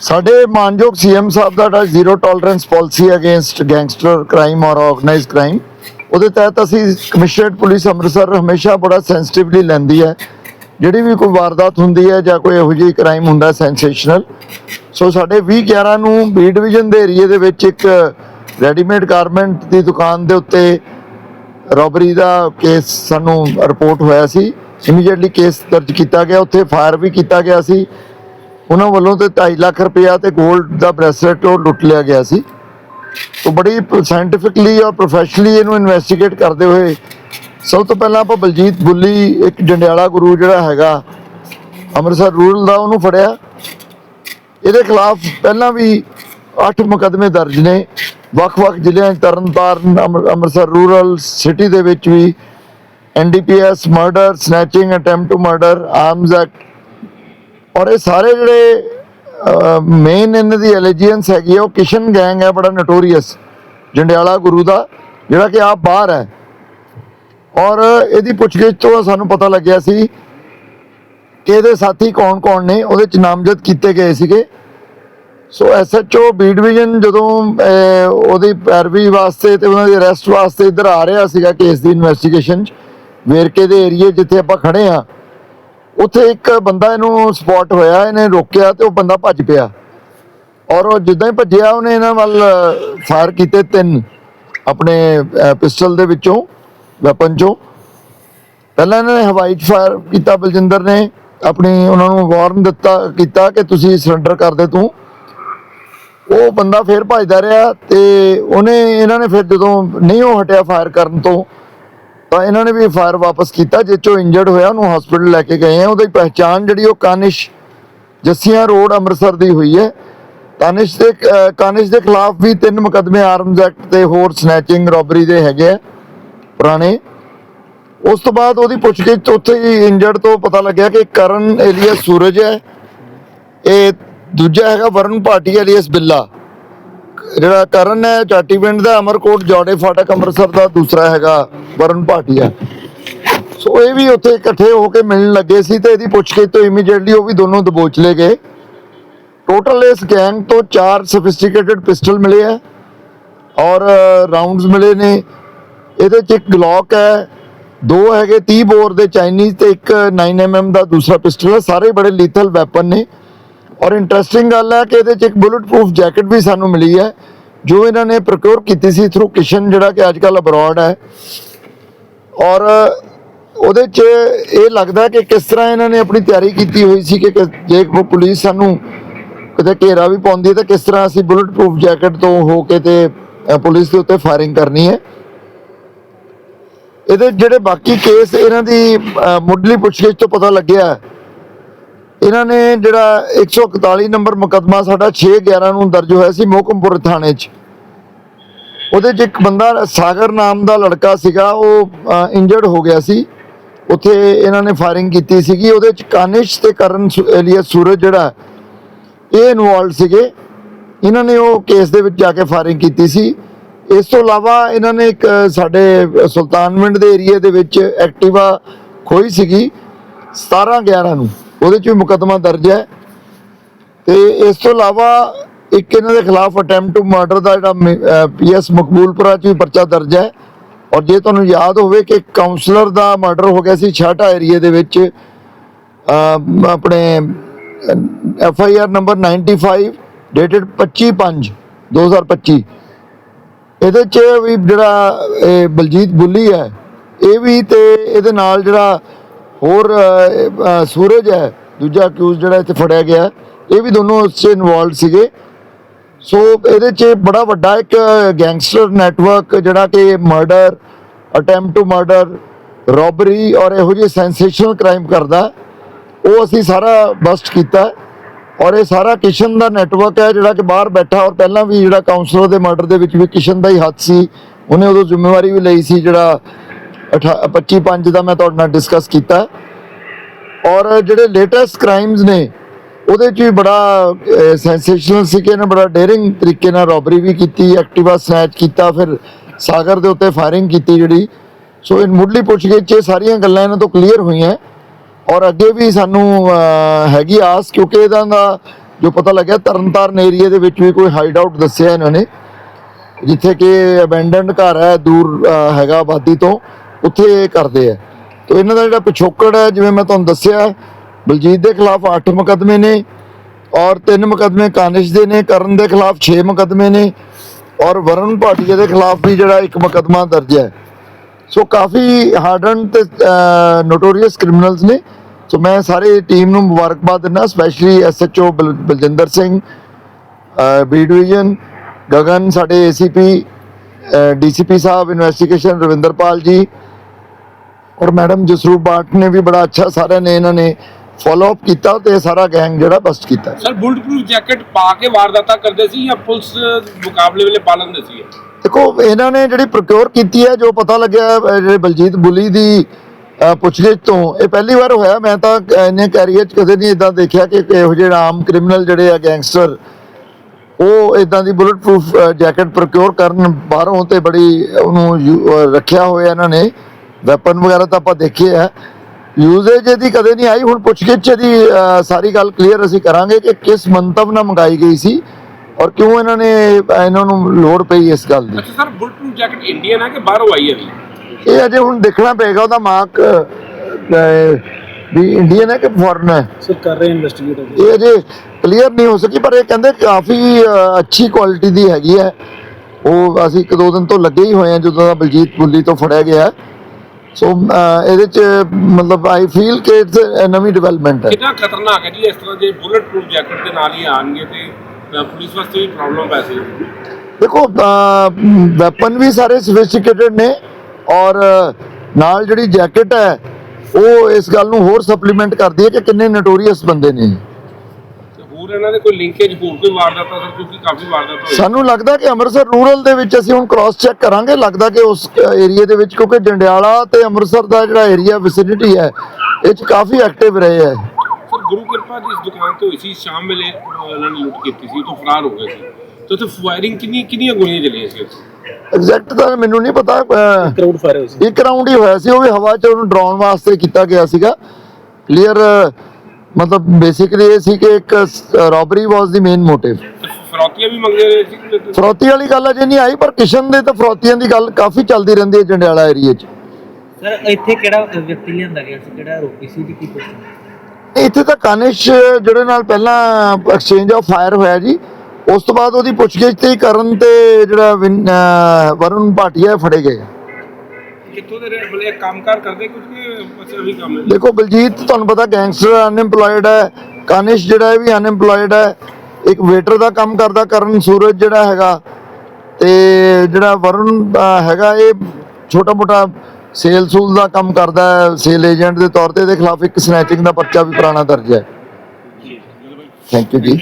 ਸਾਡੇ ਮਾਨਯੋਗ ਸੀਐਮ ਸਾਹਿਬ ਦਾ ਜਿਹੜਾ zero tolerance policy against gangster crime ਔਰ ਆਰਗੇਨਾਈਜ਼ਡ ਕ੍ਰਾਈਮ ਉਹਦੇ ਤਹਿਤ ਅਸੀਂ ਕਮਿਸ਼ਨਰੇਟ ਪੁਲਿਸ ਅੰਮ੍ਰਿਤਸਰ ਹਮੇਸ਼ਾ ਬੜਾ ਸੈਂਸਿਟਿਵਲੀ ਲੈਂਦੀ ਹੈ। ਜਿਹੜੀ ਵੀ ਕੋਈ ਵਾਰਦਾਤ ਹੁੰਦੀ ਹੈ ਜਾਂ ਕੋਈ ਇਹੋ ਜਿਹੀ ਕ੍ਰਾਈਮ ਹੁੰਦਾ ਸੈਂਸੇਸ਼ਨਲ ਸੋ ਸਾਡੇ 20 11 ਨੂੰ ਬੀ ਡਿਵੀਜ਼ਨ ਦੇ ਏਰੀਏ ਦੇ ਵਿੱਚ ਇੱਕ ਰੈਡੀਮੇਡ ਗਾਰਮੈਂਟ ਦੀ ਦੁਕਾਨ ਦੇ ਉੱਤੇ ਰੋਬਰੀ ਦਾ ਕੇਸ ਸਾਨੂੰ ਰਿਪੋਰਟ ਹੋਇਆ ਸੀ। ਇਮੀਡੀਏਟਲੀ ਕੇਸ ਦਰਜ ਕੀਤਾ ਗਿਆ, ਉੱਥੇ ਫਾਇਰ ਵੀ ਕੀਤਾ ਗਿਆ ਸੀ। ਉਹਨਾਂ ਵੱਲੋਂ ਤੇ 2.5 ਲੱਖ ਰੁਪਇਆ ਤੇ 골ਡ ਦਾ ਬ੍ਰੈਸਲੇਟ ਉਹ ਲੁੱਟ ਲਿਆ ਗਿਆ ਸੀ। ਤੋਂ ਬੜੀ ਸਾਇੰਟੀਫਿਕਲੀ ਔਰ ਪ੍ਰੋਫੈਸ਼ਨਲੀ ਇਹਨੂੰ ਇਨਵੈਸਟੀਗੇਟ ਕਰਦੇ ਹੋਏ ਸਭ ਤੋਂ ਪਹਿਲਾਂ ਆਪਾਂ ਬਲਜੀਤ ਬੁੱਲੀ, ਇੱਕ ਜੰਡਿਆਲਾ ਗੁਰੂ ਜਿਹੜਾ ਹੈਗਾ, ਅੰਮ੍ਰਿਤਸਰ ਰੂਰਲ ਦਾ ਉਹਨੂੰ ਫੜਿਆ। ਇਹਦੇ ਖਿਲਾਫ ਪਹਿਲਾਂ ਵੀ 8 ਮੁਕੱਦਮੇ ਦਰਜ ਨੇ। ਵੱਖ-ਵੱਖ ਜ਼ਿਲ੍ਹਿਆਂ 'ਚ ਤਰਨਤਾਰਨ, ਅੰਮ੍ਰਿ- ਅੰਮ੍ਰਿਤਸਰ ਰੂਰਲ ਸਿਟੀ ਦੇ ਵਿੱਚ ਵੀ NDPS murder snatching attempt to murder arms act ਔਰ ਇਹ ਸਾਰੇ ਜਿਹੜੇ ਮੇਨ ਇਹਨਾਂ ਦੀ ਐਲੀਜੀਅੰਸ ਹੈਗੀ ਆ, ਉਹ ਕਿਸ਼ਨ ਗੈਂਗ ਹੈ ਬੜਾ ਨਟੋਰੀਅਸ ਜੰਡਿਆਲਾ ਗੁਰੂ ਦਾ, ਜਿਹੜਾ ਕਿ ਆਪ ਬਾਹਰ ਹੈ। ਔਰ ਇਹਦੀ ਪੁੱਛਗਿੱਛ ਤੋਂ ਸਾਨੂੰ ਪਤਾ ਲੱਗਿਆ ਸੀ ਕਿ ਇਹਦੇ ਸਾਥੀ ਕੌਣ-ਕੌਣ ਨੇ, ਉਹਦੇ ਚ ਨਾਮਜ਼ਦ ਕੀਤੇ ਗਏ ਸੀਗੇ। ਸੋ ਐਸਐਚਓ ਬੀ ਡਿਵੀਜ਼ਨ ਜਦੋਂ ਉਹਦੀ ਪੈਰਵੀ ਵਾਸਤੇ ਤੇ ਉਹਨਾਂ ਦੀ ਅਰੈਸਟ ਵਾਸਤੇ ਇੱਧਰ ਆ ਰਿਹਾ ਸੀਗਾ ਕੇਸ ਦੀ ਇਨਵੈਸਟੀਗੇਸ਼ਨ ਚ, ਵੇਰਕੇ ਦੇ ਏਰੀਏ ਜਿੱਥੇ ਆਪਾਂ ਖੜੇ ਆ ਉੱਥੇ ਇੱਕ ਬੰਦਾ ਇਹਨੂੰ ਸਪੌਟ ਹੋਇਆ, ਇਹਨੇ ਰੋਕਿਆ ਤੇ ਉਹ ਬੰਦਾ ਭੱਜ ਪਿਆ। ਔਰ ਉਹ ਜਿੱਦਾਂ ਹੀ ਭੱਜਿਆ, ਉਹਨੇ ਇਹਨਾਂ ਵੱਲ ਫਾਇਰ ਕੀਤੇ ਤਿੰਨ ਆਪਣੇ ਪਿਸਟਲ ਦੇ ਵਿੱਚੋਂ ਵੈਪਨ ਚੋਂ। ਪਹਿਲਾਂ ਇਹਨਾਂ ਨੇ ਹਵਾਈ ਚ ਫਾਇਰ ਕੀਤਾ, ਬਲਜਿੰਦਰ ਨੇ ਆਪਣੀ ਉਹਨਾਂ ਨੂੰ ਵਾਰਨ ਦਿੱਤਾ, ਕੀਤਾ ਕਿ ਤੁਸੀਂ ਸਰੈਂਡਰ ਕਰ ਦੇ ਤੂੰ। ਉਹ ਬੰਦਾ ਫੇਰ ਭੱਜਦਾ ਰਿਹਾ ਤੇ ਉਹਨੇ, ਇਹਨਾਂ ਨੇ ਫਿਰ ਜਦੋਂ ਨਹੀਂ ਉਹ ਹਟਿਆ ਫਾਇਰ ਕਰਨ ਤੋਂ ਤਾਂ ਇਹਨਾਂ ਨੇ ਵੀ ਫਾਇਰ ਵਾਪਸ ਕੀਤਾ ਜਿਸ ਚੋਂ ਇੰਜਰਡ ਹੋਇਆ, ਉਹਨੂੰ ਹਸਪੀਟਲ ਲੈ ਕੇ ਗਏ ਆ। ਉਹਦੀ ਪਹਿਚਾਣ ਜਿਹੜੀ ਉਹ ਕਾਨਿਸ਼, ਜੱਸੀਆਂ ਰੋਡ ਅੰਮ੍ਰਿਤਸਰ ਦੀ ਹੋਈ ਹੈ। ਕਾਨਿਸ਼ ਦੇ ਕਾਨਿਸ਼ ਦੇ ਖਿਲਾਫ ਵੀ ਤਿੰਨ ਮੁਕੱਦਮੇ ਆਰਮਜ਼ ਐਕਟ ਤੇ ਹੋਰ ਸਨੈਚਿੰਗ ਰੋਬਰੀ ਦੇ ਹੈਗੇ ਆ, ਪੁਰਾਣੇ। ਉਸ ਤੋਂ ਬਾਅਦ ਉਹਦੀ ਪੁੱਛਗਿੱਛ ਉੱਥੇ ਹੀ ਇੰਜਰਡ ਤੋਂ ਪਤਾ ਲੱਗਿਆ ਕਿ ਕਰਨ ਏਲੀਅਸ ਸੂਰਜ ਹੈ। ਇਹ ਦੂਜਾ ਹੈਗਾ ਵਰਨ ਭਾਟੀ ਏਲੀਅਸ ਬਿੱਲਾ। ਜਿਹੜਾ ਕਰਨ ਹੈ ਚਾਟੀ ਪਿੰਡ ਦਾ, ਅਮਰਕੋਟ ਜੋੜੇ ਫਾਟਕ ਅੰਮ੍ਰਿਤਸਰ ਦਾ, ਦੂਸਰਾ ਹੈਗਾ ਵਰਨ ਭਾਟੀਆ। ਸੋ ਇਹ ਵੀ ਉੱਥੇ ਇਕੱਠੇ ਹੋ ਕੇ ਮਿਲਣ ਲੱਗੇ ਸੀ ਤੇ ਇਹਦੀ ਪੁੱਛਗਿੱਛ ਤੋਂ ਇਮੀਡੀਏਟਲੀ ਉਹ ਵੀ ਦੋਨੋਂ ਦਬੋਚ ਲਏ ਗਏ। ਟੋਟਲ ਇਸ ਗੈਂਗ ਤੋਂ ਚਾਰ ਸਫਿਸਟੀਕੇਟਡ ਪਿਸਟਲ ਮਿਲੇ ਆ ਔਰ ਰਾਉਂਡਸ ਮਿਲੇ ਨੇ। ਇਹਦੇ ਚ ਇੱਕ ਗਲੌਕ ਹੈ, ਦੋ ਹੈਗੇ 30 ਬੋਰ ਦੇ ਚਾਈਨੀਜ਼ ਤੇ ਇੱਕ 9mm ਦਾ ਦੂਸਰਾ ਪਿਸਟਲ ਹੈ। ਸਾਰੇ ਬੜੇ ਲੀਥਲ ਵੈਪਨ ਨੇ। ਔਰ ਇੰਟਰਸਟਿੰਗ ਗੱਲ ਹੈ ਕਿ ਇਹਦੇ ਚ ਇੱਕ ਬੁਲਟ ਪ੍ਰੂਫ ਜੈਕਟ ਵੀ ਸਾਨੂੰ ਮਿਲੀ ਹੈ, ਜੋ ਇਹਨਾਂ ਨੇ ਪ੍ਰੋਕਿਉਰ ਕੀਤੀ ਸੀ ਥਰੂ ਕਿਸ਼ਨ ਜਿਹੜਾ ਕਿ ਅੱਜ ਕੱਲ ਅਬਰੋਡ ਹੈ। ਔਰ ਉਹਦੇ ਚ ਇਹ ਲੱਗਦਾ ਕਿ ਕਿਸ ਤਰ੍ਹਾਂ ਇਹਨਾਂ ਨੇ ਆਪਣੀ ਤਿਆਰੀ ਕੀਤੀ ਹੋਈ ਸੀ ਕਿ ਜੇ ਪੁਲਿਸ ਸਾਨੂੰ ਕਿਤੇ ਘੇਰਾ ਵੀ ਪਾਉਂਦੀ ਹੈ, ਤਾਂ ਕਿਸ ਤਰ੍ਹਾਂ ਅਸੀਂ ਬੁਲਟ ਪ੍ਰੂਫ ਜੈਕਟ ਤੋਂ ਹੋ ਕੇ ਤੇ ਪੁਲਿਸ ਦੇ ਉੱਤੇ ਫਾਇਰਿੰਗ ਕਰਨੀ ਹੈ। ਇਹਦੇ ਜਿਹੜੇ ਬਾਕੀ ਕੇਸ ਇਹਨਾਂ ਦੀ ਮੁੱਢਲੀ ਪੁੱਛਗਿੱਛ ਤੋਂ ਪਤਾ ਲੱਗਿਆ ਇਹਨਾਂ ਨੇ ਜਿਹੜਾ 141 ਨੰਬਰ ਮੁਕੱਦਮਾ ਸਾਡਾ 611 ਨੂੰ ਦਰਜ ਹੋਇਆ ਸੀ ਮੋਹਕਮਪੁਰ ਥਾਣੇ 'ਚ। ਉਹਦੇ 'ਚ ਇੱਕ ਬੰਦਾ ਸਾਗਰ ਨਾਮ ਦਾ ਲੜਕਾ ਸੀਗਾ, ਉਹ ਇੰਜਰਡ ਹੋ ਗਿਆ ਸੀ। ਉੱਥੇ ਇਹਨਾਂ ਨੇ ਫਾਇਰਿੰਗ ਕੀਤੀ ਸੀਗੀ। ਉਹਦੇ 'ਚ ਕਾਨਿਸ਼ ਤੇ ਕਰਨ ਏਲੀਅਸ ਸੂਰਜ ਜਿਹੜਾ, ਇਹ ਇਨਵੋਲਡ ਸੀਗੇ। ਇਹਨਾਂ ਨੇ ਉਹ ਕੇਸ ਦੇ ਵਿੱਚ ਜਾ ਕੇ ਫਾਇਰਿੰਗ ਕੀਤੀ ਸੀ। ਇਸ ਤੋਂ ਇਲਾਵਾ ਇਹਨਾਂ ਨੇ ਇੱਕ ਸਾਡੇ ਸੁਲਤਾਨਵਿੰਡ ਦੇ ਏਰੀਆ ਦੇ ਵਿੱਚ ਐਕਟਿਵਾ ਖੋਈ ਸੀਗੀ 17 11 ਨੂੰ। ਉਹਦੇ 'ਚ ਵੀ ਮੁਕੱਦਮਾ ਦਰਜ ਹੈ। ਤੇ ਇਸ ਤੋਂ ਇਲਾਵਾ ਇੱਕ ਇਹਨਾਂ ਦੇ ਖਿਲਾਫ ਅਟੈਂਪਟ ਟੂ ਮਰਡਰ ਦਾ ਜਿਹੜਾ ਪੀਐਸ ਮਕਬੂਲਪੁਰਾ 'ਚ ਵੀ ਪਰਚਾ ਦਰਜ ਹੈ। ਔਰ ਜੇ ਤੁਹਾਨੂੰ ਯਾਦ ਹੋਵੇ ਕਿ ਕਾਉਂਸਲਰ ਦਾ ਮਰਡਰ ਹੋ ਗਿਆ ਸੀ ਛਾਟਾ ਏਰੀਆ ਦੇ ਵਿੱਚ ਆਪਣੇ F I R number 95 dated 25 2025 ਇਹਦੇ ਚ ਵੀ ਜਿਹੜਾ ਇਹ ਬਲਜੀਤ ਬੁੱਲੀ ਹੈ, ਇਹ ਵੀ ਤੇ ਇਹਦੇ ਨਾਲ ਜਿਹੜਾ ਹੋਰ ਸੂਰਜ ਹੈ, ਦੂਜਾ ਅਕਿਊਜ਼ ਜਿਹੜਾ ਇੱਥੇ ਫੜਿਆ ਗਿਆ ਇਹ ਵੀ ਦੋਨੋਂ ਉਸ 'ਚ ਇਨਵੋਲਡ ਸੀਗੇ। ਸੋ ਇਹਦੇ 'ਚ ਬੜਾ ਵੱਡਾ ਇੱਕ ਗੈਂਗਸਟਰ ਨੈਟਵਰਕ ਜਿਹੜਾ ਕਿ murder attempt to murder robbery ਔਰ ਇਹੋ ਜਿਹੇ ਸੈਂਸੇਸ਼ਨਲ ਕ੍ਰਾਈਮ ਕਰਦਾ ਉਹ ਅਸੀਂ ਸਾਰਾ ਬਸਟ ਕੀਤਾ ਔਰ ਇਹ ਸਾਰਾ ਕਿਸ਼ਨ ਦਾ ਨੈਟਵਰਕ ਹੈ ਜਿਹੜਾ ਕਿ ਬਾਹਰ ਬੈਠਾ ਔਰ ਪਹਿਲਾਂ ਵੀ ਜਿਹੜਾ ਕਾਉਂਸਲਰ ਦੇ ਮਰਡਰ ਦੇ ਵਿੱਚ ਵੀ ਕਿਸ਼ਨ ਦਾ ਹੀ ਹੱਥ ਸੀ, ਉਹਨੇ ਉਦੋਂ ਜ਼ਿੰਮੇਵਾਰੀ ਵੀ ਲਈ ਸੀ ਜਿਹੜਾ 25 5 ਦਾ ਮੈਂ ਤੁਹਾਡੇ ਨਾਲ ਡਿਸਕਸ ਕੀਤਾ ਔਰ ਜਿਹੜੇ ਲੇਟੈਸਟ ਕ੍ਰਾਈਮਸ ਨੇ, ਉਹਦੇ 'ਚ ਵੀ ਬੜਾ ਸੈਂਸੇਸ਼ਨਲ ਸੀ ਕਿ ਇਹਨੇ ਬੜਾ ਡੇਰਿੰਗ ਤਰੀਕੇ ਨਾਲ ਰੋਬਰੀ ਵੀ ਕੀਤੀ ਐਕਟਿਵਾ ਸਨੈਚ ਕੀਤਾ, ਫਿਰ ਸਾਗਰ ਦੇ ਉੱਤੇ ਫਾਇਰਿੰਗ ਕੀਤੀ ਜਿਹੜੀ। ਸੋ ਇਹ ਮੁੱਢਲੀ ਪੁੱਛਗਿੱਛ, ਇਹ ਸਾਰੀਆਂ ਗੱਲਾਂ ਇਹਨਾਂ ਤੋਂ ਕਲੀਅਰ ਹੋਈਆਂ। ਔਰ ਅੱਗੇ ਵੀ ਸਾਨੂੰ ਹੈਗੀ ਆਸ, ਕਿਉਂਕਿ ਇਹਦਾ ਦਾ ਜੋ ਪਤਾ ਲੱਗਿਆ, ਤਰਨਤਾਰਨ ਏਰੀਆ ਦੇ ਵਿੱਚ ਵੀ ਕੋਈ ਹਾਈਡ ਆਊਟ ਦੱਸਿਆ ਇਹਨਾਂ ਨੇ। ਜਿੱਥੇ ਕਿ ਅਬੈਂਡਨਡ ਘਰ ਹੈ, ਦੂਰ ਹੈਗਾ ਆਬਾਦੀ ਤੋਂ। ਉੱਥੇ ਇਹ ਕਰਦੇ ਆ। ਤੇ ਇਹਨਾਂ ਦਾ ਜਿਹੜਾ ਪਿਛੋਕੜ ਹੈ, ਜਿਵੇਂ ਮੈਂ ਤੁਹਾਨੂੰ ਦੱਸਿਆ, ਬਲਜੀਤ ਦੇ ਖਿਲਾਫ 8 ਮੁਕੱਦਮੇ ਨੇ ਔਰ 3 ਮੁਕੱਦਮੇ ਕਾਨਿਸ਼ ਦੇ ਨੇ, ਕਰਨ ਦੇ ਖਿਲਾਫ 6 ਮੁਕੱਦਮੇ ਨੇ ਔਰ ਵਰਨ ਭਾਟੀਆ ਦੇ ਖਿਲਾਫ ਵੀ ਜਿਹੜਾ ਇੱਕ ਮੁਕੱਦਮਾ ਦਰਜ ਹੈ। ਸੋ ਕਾਫੀ ਹਾਰਡਨ ਤੇ ਨੋਟੋਰੀਅਸ ਕ੍ਰਿਮੀਨਲਸ ਨੇ। ਸੋ ਮੈਂ ਸਾਰੇ ਟੀਮ ਨੂੰ ਮੁਬਾਰਕਬਾਦ ਦਿੰਦਾ specially SHO Baljinder Singh B division Gagan, ਸਾਡੇ ਏਸੀਪੀ ਡੀਸੀਪੀ ਸਾਹਿਬ ਇਨਵੈਸਟੀਗੇਸ਼ਨ ਰਵਿੰਦਰਪਾਲ ਜੀ ਔਰ ਮੈਡਮ ਜਸਰੂਪ ਬਾਟ ਨੇ ਵੀ ਬੜਾ ਅੱਛਾ ਸਾਰਿਆਂ ਨੇ ਇਹਨਾਂ ਨੇ ਫਾਲੋ ਅਪ ਕੀਤਾ ਤੇ ਇਹ ਸਾਰਾ ਗੈਂਗ ਜਿਹੜਾ ਬਸਟ ਕੀਤਾ। ਸਰ ਬੁਲਟ ਪ੍ਰੂਫ ਜੈਕਟ ਪਾ ਕੇ ਵਾਰਦਾਤਾਂ ਕਰਦੇ ਸੀ ਜਾਂ ਪੁਲਿਸ ਮੁਕਾਬਲੇ ਵੇਲੇ ਪਾ ਲੈਂਦੇ ਸੀ ਦੇਖੋ ਇਹਨਾਂ ਨੇ ਜਿਹੜੀ ਪ੍ਰੋਕਿਉਰ ਕੀਤੀ ਹੈ ਜੋ ਪਤਾ ਲੱਗਿਆ ਜਿਹੜੇ ਬਲਜੀਤ ਬੁਲੀ ਦੀ ਪੁੱਛਗਿੱਛ ਤੋਂ ਇਹ ਪਹਿਲੀ ਵਾਰ ਹੋਇਆ। ਮੈਂ ਤਾਂ ਇਹਨੇ ਕੈਰੀਅਰ 'ਚ ਕਦੇ ਨਹੀਂ ਇਦਾਂ ਦੇਖਿਆ ਕਿ ਇਹੋ ਜਿਹੇ ਆਮ ਕ੍ਰਿਮੀਨਲ ਜਿਹੜੇ ਆ ਗੈਂਗਸਟਰ ਉਹ ਇਦਾਂ ਦੀ ਬੁਲਟ ਪ੍ਰੂਫ ਜੈਕਟ ਪ੍ਰੋਕਿਉਰ ਕਰਨ ਬਾਹਰੋਂ ਤੇ ਬੜੀ ਉਹਨੂੰ ਰੱਖਿਆ ਹੋਇਆ ਇਹਨਾਂ ਨੇ। ਵੈਪਨ ਵਗੈਰਾ ਤਾਂ ਆਪਾਂ ਦੇਖੇ ਆ ਯੂਜ਼ੇਜ ਇਹਦੀ ਕਦੇ ਨਹੀਂ ਆਈ। ਹੁਣ ਪੁੱਛਗਿੱਛ ਦੀ ਸਾਰੀ ਗੱਲ ਕਲੀਅਰ ਅਸੀਂ ਕਰਾਂਗੇ ਕਿ ਕਿਸ ਮੰਤਵ ਨਾਲ ਮੰਗਾਈ ਗਈ ਸੀ ਔਰ ਕਿਉਂ ਇਹਨਾਂ ਨੇ ਇਹਨਾਂ ਨੂੰ ਲੋੜ ਪਈ ਇਸ ਗੱਲ ਦੀ। ਅੱਛਾ sir bullet proof jacket Indian ਹੈ ਕਿ ਬਾਹਰੋਂ ਆਈ ਹੈ ਵੀ ਇਹ ਅਜੇ ਹੁਣ ਦੇਖਣਾ ਪਏਗਾ ਉਹਦਾ ਮਾਰਕ ਵੀ ਇੰਡੀਅਨ ਹੈ ਕਿ ਫੋਰਨ ਹੈ? ਸਰ ਕਰ ਰਹੇ ਇਨਵੈਸਟੀਗੇਟ ਇਹ ਅਜੇ ਕਲੀਅਰ ਨਹੀਂ ਹੋ ਸਕੀ ਪਰ ਇਹ ਕਹਿੰਦੇ ਕਾਫੀ ਅੱਛੀ ਕੁਆਲਿਟੀ ਦੀ ਹੈਗੀ ਹੈ। ਉਹ ਅਸੀਂ ਇੱਕ ਦੋ ਦਿਨ ਤੋਂ ਲੱਗੇ ਹੀ ਹੋਏ ਆ ਜਦੋਂ ਦਾ ਬਲਜੀਤ ਬੁੱਲੀ ਤੋਂ ਫੜਿਆ ਗਿਆ ਸੋ ਅਹ, ਇਹਦੇ ਚ ਮਤਲਬ ਆਈ ਫੀਲ ਕਿ ਇਟਸ ਨਵੀਂ ਡਿਵੈਲਪਮੈਂਟ ਹੈ। ਕਿੰਨਾ ਖਤਰਨਾਕ ਹੈ ਜੀ ਇਸ ਤਰ੍ਹਾਂ ਜੇ ਬੁਲਟ ਪ੍ਰੂਫ ਜੈਕਟ ਦੇ ਨਾਲ ਹੀ ਆਣਗੇ ਤੇ ਪੁਲਿਸ ਵਾਸਤੇ ਵੀ ਪ੍ਰੋਬਲਮ ਪੈ ਸਕਦੀ ਦੇਖੋ ਵੈਪਨ ਵੀ ਸਾਰੇ ਸੋਫਿਸਟੀਕੇਟਡ ਨੇ ਔਰ ਨਾਲ ਜਿਹੜੀ ਜੈਕਟ ਹੈ ਉਹ ਇਸ ਗੱਲ ਨੂੰ ਹੋਰ ਸਪਲੀਮੈਂਟ ਕਰਦੀ ਹੈ ਕਿ ਕਿੰਨੇ ਨੋਟੋਰੀਅਸ ਬੰਦੇ ਨੇ। ਹੋਰ ਇਹਨਾਂ ਦੇ ਕੋਈ ਲਿੰਕੇਜ ਹੋਰ ਕੋਈ ਵਾਰਦਾਤਾਂ ਸਰ ਕਿਉਂਕਿ ਕਾਫੀ ਵਾਰਦਾਤ ਹੋਈ। ਸਾਨੂੰ ਲੱਗਦਾ ਕਿ ਅੰਮ੍ਰਿਤਸਰ ਰੂਰਲ ਦੇ ਵਿੱਚ ਅਸੀਂ ਹੁਣ ਕ੍ਰਾਸ ਚੈੱਕ ਕਰਾਂਗੇ। ਲੱਗਦਾ ਕਿ ਉਸ ਏਰੀਆ ਦੇ ਵਿੱਚ ਕਿਉਂਕਿ ਜੰਡਿਆਲਾ ਤੇ ਅੰਮ੍ਰਿਤਸਰ ਦਾ ਜਿਹੜਾ ਏਰੀਆ ਵਿਸਿਨਿਟੀ ਹੈ ਇਹ ਚ ਕਾਫੀ ਐਕਟਿਵ ਰਹੇ ਹੈ। ਸਰ ਗੁਰੂ ਕਿਰਪਾ ਦੀ ਇਸ ਦੁਕਾਨ ਤੋਂ ਹੋਈ ਸੀ ਸ਼ਾਮ ਵੇਲੇ ਅ, ਇਹਨਾਂ ਨੇ ਲੁੱਟ ਕੀਤੀ ਸੀ ਤੋਂ ਫਰਾਰ ਹੋ ਗਏ ਸੀ। ਤੇ ਉੱਥੇ ਫਾਇਰਿੰਗ ਕਿੰਨੀ ਕਿੰਨੀਆਂ ਗੋਲੀਆਂ ਚੱਲੀਆਂ ਸੀ ਉੱਥੇ? ਐਗਜ਼ੈਕਟ ਤਾਂ ਮੈਨੂੰ ਨਹੀਂ ਪਤਾ ਕਰਾਊਡ ਫਾਇਰ ਹੋਈ ਸੀ। ਇੱਕ ਰਾਉਂਡ ਹੀ ਹੋਇਆ ਸੀ ਉਹ ਵੀ ਹਵਾ 'ਚ ਉਹਨੂੰ ਡਰਾਉਣ ਵਾਸਤੇ ਕੀਤਾ ਗਿਆ ਸੀਗਾ। ਕਲੀਅਰ ਮਤਲਬ ਬੇਸਿਕਲੀ ਇਹ ਸੀ ਕਿ ਇੱਕ ਰੋਬਰੀ ਵਾਸ ਦੀ ਮੇਨ ਮੋਟਿਵ ਤੇ ਫਰੌਤੀਆਂ ਵੀ ਮੰਗਦੇ ਰਹੇ ਸੀ ਕਿ- ਫਰੋਤੀ ਵਾਲੀ ਗੱਲ ਅਜੇ ਨਹੀਂ ਆਈ ਪਰ ਕਿਸ਼ਨ ਦੇ ਤਾਂ ਫਰੋਤੀਆਂ ਦੀ ਗੱਲ ਕਾਫੀ ਚੱਲਦੀ ਰਹਿੰਦੀ ਹੈ ਜੰਡਿਆਲਾ ਏਰੀਆ 'ਚ। ਸਰ ਇੱਥੇ ਕਿਹੜਾ ਵਿਅਕਤੀ ਲਿਆਂਦਾ ਗਿਆ ਸੀ? ਕਿਹੜਾ ਆਰੋਪੀ ਸੀ? ਦੀ ਕੀ ਪੁੱਛਣਾ ਇੱਥੇ ਤਾਂ ਕਾਨਿਸ਼ ਜਿਹੜੇ ਨਾਲ ਪਹਿਲਾਂ ਐਕਸਚੇਂਜ ਆਫ ਫਾਇਰ ਹੋਇਆ ਜੀ ਉਸ ਤੋਂ ਬਾਅਦ ਉਹਦੀ ਪੁੱਛਗਿੱਛ ਤੇ ਕਰਨ ਤੇ ਜਿਹੜਾ ਵਰੁਣ ਭਾਟੀਆ ਫੜੇ ਗਏ। ਕਿੱਥੋਂ ਦੇ ਰਹਿ- ਮਤਲਬ ਇਹ ਕੰਮਕਾਰ ਕਰਦੇ ਕੁਝ ਕਿ ਬਸ ਉਹੀ ਕੰਮ ਹੈ? ਦੇਖੋ ਬਲਜੀਤ ਤੁਹਾਨੂੰ ਪਤਾ ਗੈਂਗਸਟਰ ਅਨਐਮਪਲੋਇਡ ਹੈ ਕਾਨਿਸ਼ ਜਿਹੜਾ ਇਹ ਵੀ ਅਨਐਮਪਲੋਇਡ ਹੈ ਇੱਕ ਵੇਟਰ ਦਾ ਕੰਮ ਕਰਦਾ ਕਰਨ ਸੂਰਜ ਜਿਹੜਾ ਹੈਗਾ ਤੇ ਜਿਹੜਾ ਵਰੁਣ ਅਹ, ਹੈਗਾ ਇਹ ਛੋਟਾ ਮੋਟਾ ਸੇਲ ਸੂਲ ਦਾ ਕੰਮ ਕਰਦਾ ਹੈ ਸੇਲ ਏਜੰਟ ਦੇ ਤੌਰ ਤੇ ਇਹਦੇ ਖਿਲਾਫ ਇੱਕ ਸਨੈਚਿੰਗ ਦਾ ਪਰਚਾ ਵੀ ਪੁਰਾਣਾ ਦਰਜ ਹੈ। ਥੈਂਕ ਯੂ ਜੀ।